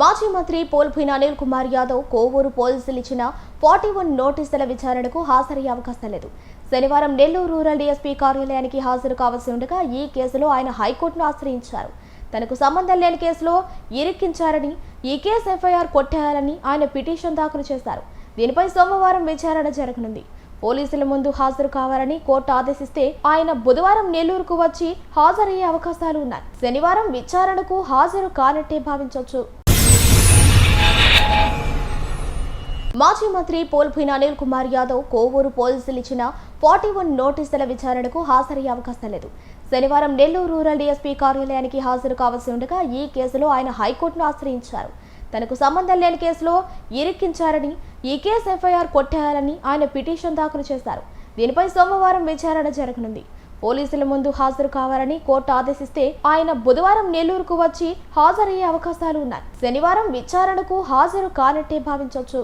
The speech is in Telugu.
మాజీ మంత్రి పోల్భీన అనిల్ కుమార్ యాదవ్ కోవూరు పోలీసులు ఇచ్చిన ఫార్టీ వన్ నోటీసుల విచారణకు హాజరయ్యే అవకాశం లేదు. శనివారం నెల్లూరు రూరల్ డీఎస్పీ కార్యాలయానికి హాజరు కావాల్సి ఉండగా ఈ కేసులో ఆయన హైకోర్టును ఆశ్రయించారు. తనకు సంబంధం లేని కేసులో ఇరిక్కించారని ఈ కేసు ఎఫ్ఐఆర్ కొట్టేయాలని ఆయన పిటిషన్ దాఖలు చేశారు. దీనిపై సోమవారం విచారణ జరగనుంది. పోలీసుల ముందు హాజరు కావాలని కోర్టు ఆదేశిస్తే ఆయన బుధవారం నెల్లూరుకు వచ్చి హాజరయ్యే అవకాశాలు ఉన్నాయి. శనివారం విచారణకు హాజరు కానట్టే భావించవచ్చు. మాజీ మంత్రి పోల్భీన అనిల్ కుమార్ యాదవ్ కోవూరు పోలీసులు ఇచ్చిన ఫార్టీ వన్ నోటీసుల విచారణకు హాజరయ్యే అవకాశం లేదు. శనివారం నెల్లూరు రూరల్ డీఎస్పీ కార్యాలయానికి హాజరు కావాల్సి ఉండగా ఈ కేసులో ఆయన హైకోర్టును ఆశ్రయించారు. తనకు సంబంధం లేని కేసులో ఇరిక్కించారని ఈ కేసు ఎఫ్ఐఆర్ కొట్టేయాలని ఆయన పిటిషన్ దాఖలు చేశారు. దీనిపై సోమవారం విచారణ జరగనుంది. పోలీసుల ముందు హాజరు కావాలని కోర్టు ఆదేశిస్తే ఆయన బుధవారం నెల్లూరుకు వచ్చి హాజరయ్యే అవకాశాలు ఉన్నాయి. శనివారం విచారణకు హాజరు కానట్టే భావించవచ్చు.